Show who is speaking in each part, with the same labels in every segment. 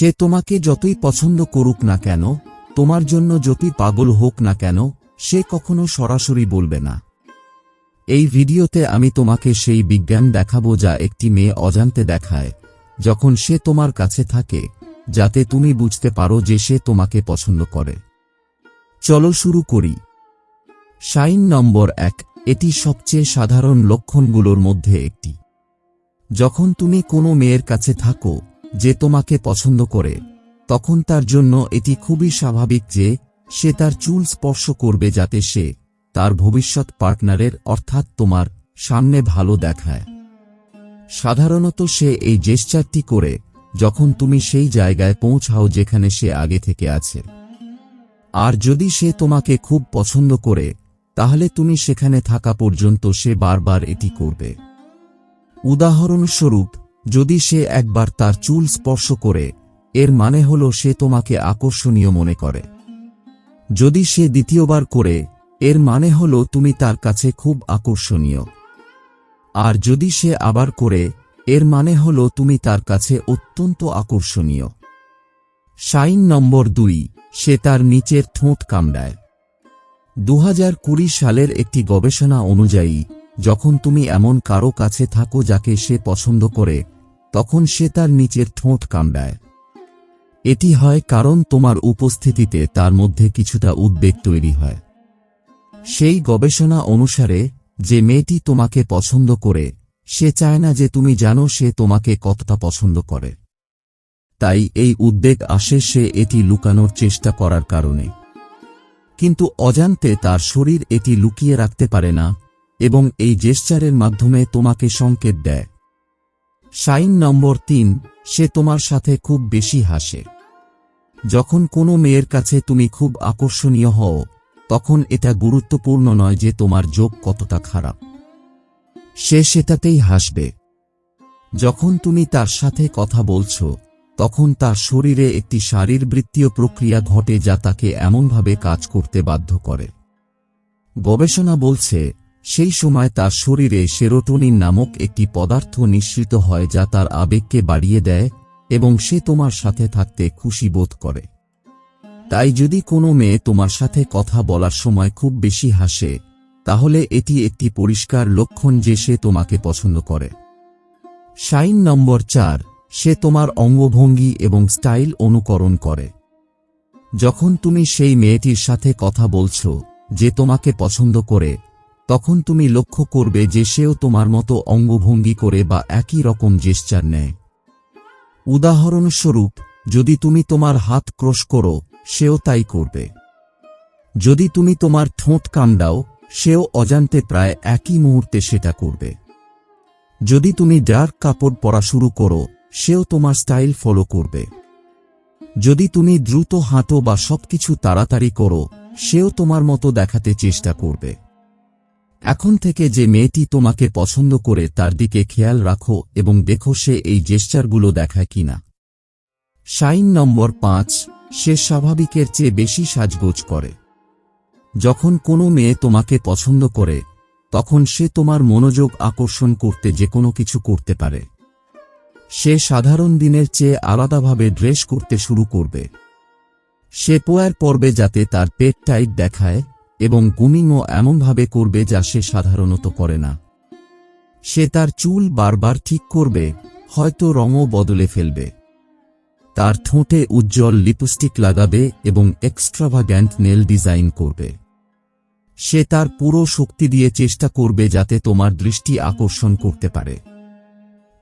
Speaker 1: সে তোমাকে যতই পছন্দ করুক না কেন, তোমার জন্য যতই পাগল হোক না কেন, সে কখনো সরাসরি বলবে না। এই ভিডিওতে আমি তোমাকে সেই বিজ্ঞান দেখাবো যা একটি মেয়ে অজান্তে দেখায়, যখন সে তোমার কাছে থাকে, যাতে তুমি বুঝতে পারো যে সে তোমাকে পছন্দ করে। চলো শুরু করি। সাইন নম্বর এক, এটি সবচেয়ে সাধারণ লক্ষণগুলোর মধ্যে একটি। যখন তুমি কোনো মেয়ের কাছে থাকো যে তোমাকে পছন্দ করে, তখন তার জন্য এটি খুবই স্বাভাবিক যে, সে তার চুল স্পর্শ করবে যাতে সে তার ভবিষ্যৎ পার্টনারের অর্থাৎ তোমার সামনে ভালো দেখায়। সাধারণত সে এই জেস্চারটি করে যখন তুমি সেই জায়গায় পৌঁছাও যেখানে সে আগে থেকে আছে। আর যদি সে তোমাকে খুব পছন্দ করে, তাহলে তুমি সেখানে থাকা পর্যন্ত সে বারবার এটি করবে। উদাহরণস্বরূপ যদি সে একবার তার চুল স্পর্শ করে, এর মানে হল সে তোমাকে আকর্ষণীয় মনে করে। যদি সে দ্বিতীয়বার করে, এর মানে হল তুমি তার কাছে খুব আকর্ষণীয়। আর যদি সে আবার করে, এর মানে হল তুমি তার কাছে অত্যন্ত আকর্ষণীয়। সাইন নম্বর দুই, সে তার নিচের ঠোঁট কামড়ায়। দু হাজার কুড়ি সালের একটি গবেষণা অনুযায়ী যখন তুমি এমন কারও কাছে থাকো যাকে সে পছন্দ করে, তখন সে তার নিচের ঠোঁট কামড়ায়। এটি হয় কারণ তোমার উপস্থিতিতে তার মধ্যে কিছুটা উদ্বেগ তৈরি হয়। সেই গবেষণা অনুসারে, যে মেয়েটি তোমাকে পছন্দ করে, সে চায় না যে তুমি জানো সে তোমাকে কতটা পছন্দ করে। তাই এই উদ্বেগ আসে সে এটি লুকানোর চেষ্টা করার কারণে। কিন্তু অজান্তে তার শরীর এটি লুকিয়ে রাখতে পারে না এবং এই জেস্চারের মাধ্যমে তোমাকে সংকেত দেয়। সাইন নম্বর তিন, সে তোমার সাথে খুব বেশি হাসে। যখন কোনো মেয়ের কাছে তুমি খুব আকর্ষণীয় হও, তখন এটা গুরুত্বপূর্ণ নয় যে তোমার যোগ কতটা খারাপ। সে সেটাতেই হাসবে। যখন তুমি তার সাথে কথা বলছো, তখন তার শরীরে একটি শারীরবৃত্তীয় প্রক্রিয়া ঘটে যা তাকে এমনভাবে কাজ করতে বাধ্য করে। গবেষণা বলছে সেই সময় তার শরীরে সেরোটোনিন নামক একটি পদার্থ নিঃসৃত হয় যা তার আবেগকে বাড়িয়ে দেয় এবং সে তোমার সাথে থাকতে খুশি বোধ করে। তাই যদি কোনো মেয়ে তোমার সাথে কথা বলার সময় খুব বেশি হাসে, তাহলে এটি একটি পরিষ্কার লক্ষণ যে সে তোমাকে পছন্দ করে। সাইন নম্বর চার, সে তোমার অঙ্গভঙ্গি এবং স্টাইল অনুকরণ করে। যখন তুমি সেই মেয়েটির সাথে কথা বলছ, যে তোমাকে পছন্দ করে তখন তুমি লক্ষ্য করবে যে সেও তোমার মতো অঙ্গভঙ্গি করে বা একই রকম জেস্চার নেয়। উদাহরণস্বরূপ, যদি তুমি তোমার হাত ক্রোশ করো, সেও তাই করবে। যদি তুমি তোমার ঠোঁট কামড়াও, সেও অজান্তে প্রায় একই মুহূর্তে সেটা করবে। যদি তুমি ডার্ক কাপড় পরা শুরু করো, সেও তোমার স্টাইল ফলো করবে। যদি তুমি দ্রুত হাঁটো বা সবকিছু তাড়াতাড়ি করো, সেও তোমার মতো দেখাতে চেষ্টা করবে। এখন থেকে যে মেয়েটি তোমাকে পছন্দ করে তার দিকে খেয়াল রাখো এবং দেখো সে এই জেস্চারগুলো দেখায় কিনা। সাইন নম্বর পাঁচ, সে স্বাভাবিকের চেয়ে বেশি সাজগোজ করে। যখন কোনো মেয়ে তোমাকে পছন্দ করে, তখন সে তোমার মনোযোগ আকর্ষণ করতে যে কোনো কিছু করতে পারে। সে সাধারণ দিনের চেয়ে আলাদাভাবে ড্রেস করতে শুরু করবে। সে পোয়ার পর্বে যাতে তার পেট টাইট দেখায় এবং গুমিংও এমনভাবে করবে যা সে সাধারণত করে না। সে তার চুল বারবার ঠিক করবে, হয়তো রঙও বদলে ফেলবে। তার ঠোঁটে উজ্জ্বল লিপস্টিক লাগাবে এবং এক্সট্রাভাগ্যান্ট নেল ডিজাইন করবে। সে তার পুরো শক্তি দিয়ে চেষ্টা করবে যাতে তোমার দৃষ্টি আকর্ষণ করতে পারে।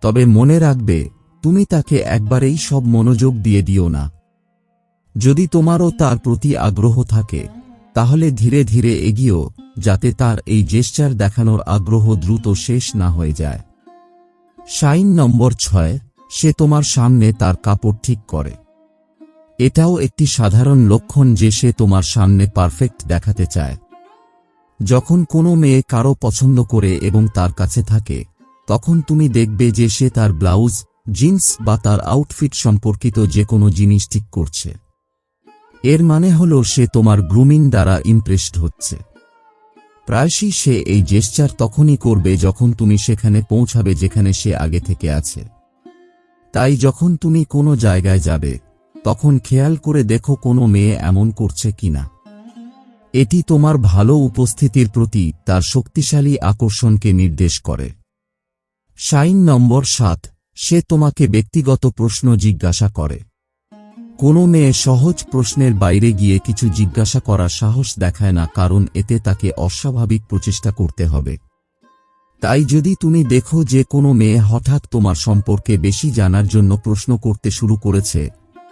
Speaker 1: তবে মনে রাখবে, তুমি তাকে একবারেই সব মনোযোগ দিয়ে দিও না। যদি তোমারও তার প্রতি আগ্রহ থাকে তাহলে ধীরে ধীরে এগিয়েও যাতে তার এই জেস্চার দেখানোর আগ্রহ দ্রুত শেষ না হয়ে যায়। সাইন নম্বর ছয়, সে তোমার সামনে তার কাপড় ঠিক করে। এটাও একটি সাধারণ লক্ষণ যে সে তোমার সামনে পারফেক্ট দেখাতে চায়। যখন কোনো মেয়ে কারও পছন্দ করে এবং তার কাছে থাকে, তখন তুমি দেখবে যে সে তার ব্লাউজ, জিন্স বা তার আউটফিট সম্পর্কিত যে কোনো জিনিস ঠিক করছে। এর মানে হল সে তোমার গ্রুমিং দ্বারা ইমপ্রেসড হচ্ছে। প্রায়শই সে এই জেস্চার তখনই করবে যখন তুমি সেখানে পৌঁছাবে যেখানে সে আগে থেকে আছে। তাই যখন তুমি কোনো জায়গায় যাবে, তখন খেয়াল করে দেখো কোনো মেয়ে এমন করছে কিনা। এটি তোমার ভালো উপস্থিতির প্রতি তার শক্তিশালী আকর্ষণকে নির্দেশ করে। সাইন নম্বর সাত, সে তোমাকে ব্যক্তিগত প্রশ্ন জিজ্ঞাসা করে। কোনো মেয়ে সহজ প্রশ্নের বাইরে গিয়ে কিছু জিজ্ঞাসা করার সাহস দেখায় না, কারণ এতে তাকে অস্বাভাবিক প্রচেষ্টা করতে হবে। তাই যদি তুমি দেখো যে কোনো মেয়ে হঠাৎ তোমার সম্পর্কে বেশি জানার জন্য প্রশ্ন করতে শুরু করেছে,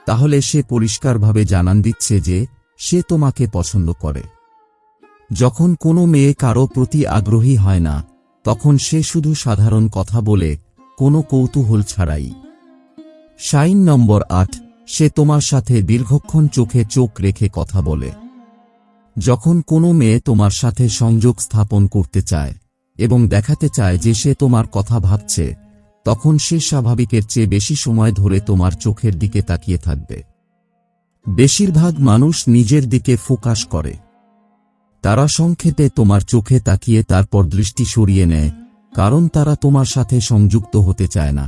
Speaker 1: তাহলে সে পরিষ্কারভাবে জানান দিচ্ছে যে সে তোমাকে পছন্দ করে। যখন কোনো মেয়ে কারও প্রতি আগ্রহী হয় না, তখন সে শুধু সাধারণ কথা বলে কোনো কৌতূহল ছাড়াই। সাইন নম্বর আট সে তোমার সাথে দীর্ঘক্ষণ চোখে চোখ রেখে কথা বলে। যখন কোনো মেয়ে তোমার সাথে সংযোগ স্থাপন করতে চায় এবং দেখাতে চায় যে সে তোমার কথা ভাবছে, তখন সে স্বাভাবিকের চেয়ে বেশি সময় ধরে তোমার চোখের দিকে তাকিয়ে থাকবে। বেশিরভাগ মানুষ নিজের দিকে ফোকাস করে। তারা সংক্ষেপে তোমার চোখে তাকিয়ে তারপর দৃষ্টি সরিয়ে নেয়, কারণ তারা তোমার সাথে সংযুক্ত হতে চায় না।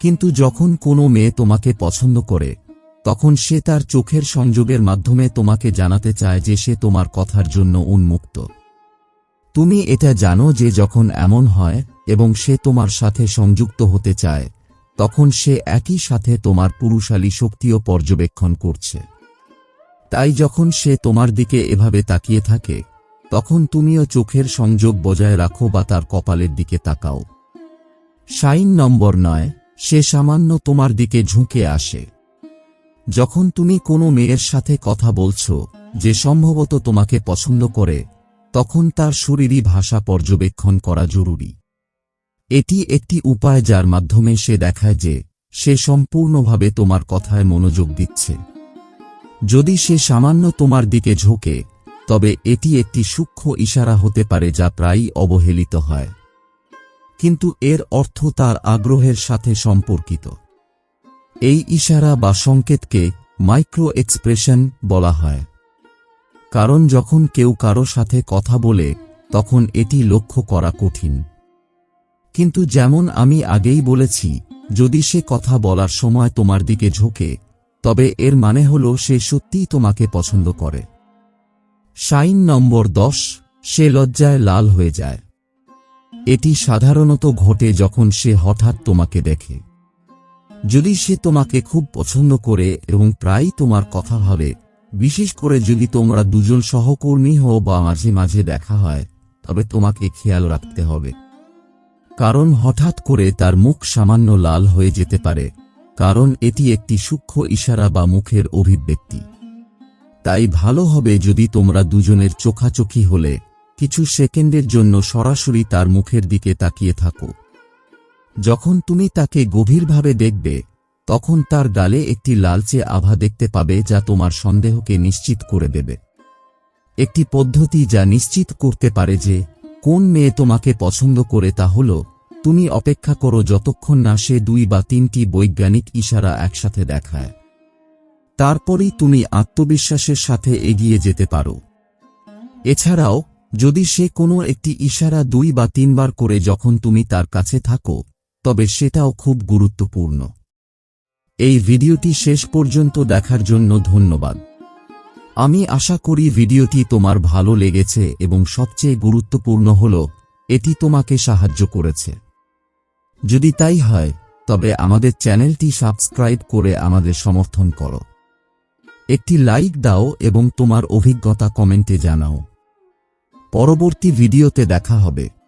Speaker 1: কিন্তু যখন কোনো মেয়ে তোমাকে পছন্দ করে, তখন সে তার চোখের সংযোগের মাধ্যমে তোমাকে জানাতে চায় যে সে তোমার কথার জন্য উন্মুক্ত। তুমি এটা জানো যে যখন এমন হয় এবং সে তোমার সাথে সংযুক্ত হতে চায়, তখন সে একই সাথে তোমার পুরুষালী শক্তিও পর্যবেক্ষণ করছে। তাই যখন সে তোমার দিকে এভাবে তাকিয়ে থাকে, তখন তুমিও চোখের সংযোগ বজায় রাখো বা তার কপালের দিকে তাকাও। সাইন নম্বর নয় সে সামান্য তোমার দিকে ঝুঁকে আসে। যখন তুমি কোনো মেয়ের সাথে কথা বলছো, যে সম্ভবত তোমাকে পছন্দ করে, তখন তার শরীরী ভাষা পর্যবেক্ষণ করা জরুরি। এটি একটি উপায় যার মাধ্যমে সে দেখায় যে, সে সম্পূর্ণভাবে তোমার কথায় মনোযোগ দিচ্ছে। যদি সে সামান্য তোমার দিকে ঝোঁকে, তবে এটি একটি সূক্ষ্ম ইশারা হতে পারে যা প্রায়ই অবহেলিত হয়। কিন্তু এর অর্থ তার আগ্রহের সাথে সম্পর্কিত। এই ইশারা বা সংকেতকে মাইক্রো এক্সপ্রেশন বলা হয়। কারণ যখন কেউ কারও সাথে কথা বলে, তখন এটি লক্ষ্য করা কঠিন। কিন্তু যেমন আমি আগেই বলেছি, যদি সে কথা বলার সময় তোমার দিকে ঝোঁকে, তবে এর মানে হল সে সত্যিই তোমাকে পছন্দ করে। সাইন নম্বর দশ, সে লজ্জায় লাল হয়ে যায়। এটি সাধারণত ঘটে যখন সে হঠাৎ তোমাকে দেখে। যদি সে তোমাকে খুব পছন্দ করে এবং প্রায়ই তোমার কথা ভাবে, বিশেষ করে যদি তোমরা দুজন সহকর্মী হও বা মাঝে মাঝে দেখা হয়, তবে তোমাকে খেয়াল রাখতে হবে। কারণ হঠাৎ করে তার মুখ সামান্য লাল হয়ে যেতে পারে, কারণ এটি একটি সূক্ষ্ম ইশারা বা মুখের অভিব্যক্তি। তাই ভালো হবে যদি তোমরা দুজনের চোখাচোখি হলে কিছু সেকেন্ডের জন্য সরাসরি তার মুখের দিকে তাকিয়ে থাকো। যখন তুমি তাকে গভীরভাবে দেখবে, তখন তার গালে একটি লালচে আভা দেখতে পাবে যা তোমার সন্দেহকে নিশ্চিত করে দেবে। একটি পদ্ধতি যা নিশ্চিত করতে পারে যে, কোন মেয়ে তোমাকে পছন্দ করে তা হল, তুমি অপেক্ষা করো যতক্ষণ না সে দুই বা তিনটি বৈজ্ঞানিক ইশারা একসাথে দেখায়। তারপরেই তুমি আত্মবিশ্বাসের সাথে এগিয়ে যেতে পারো। এছাড়াও যদি সে কোনো একটি ইশারা দুই বা তিনবার করে যখন তুমি তার কাছে থাকো, তবে সেটাও খুব গুরুত্বপূর্ণ। এই ভিডিওটি শেষ পর্যন্ত দেখার জন্য ধন্যবাদ। আমি আশা করি ভিডিওটি তোমার ভালো লেগেছে এবং সবচেয়ে গুরুত্বপূর্ণ হল, এটি তোমাকে সাহায্য করেছে। যদি তাই হয়, তবে আমাদের চ্যানেলটি সাবস্ক্রাইব করে আমাদের সমর্থন করো। একটি লাইক দাও এবং তোমার অভিজ্ঞতা কমেন্টে জানাও। পরবর্তী ভিডিওতে দেখা হবে।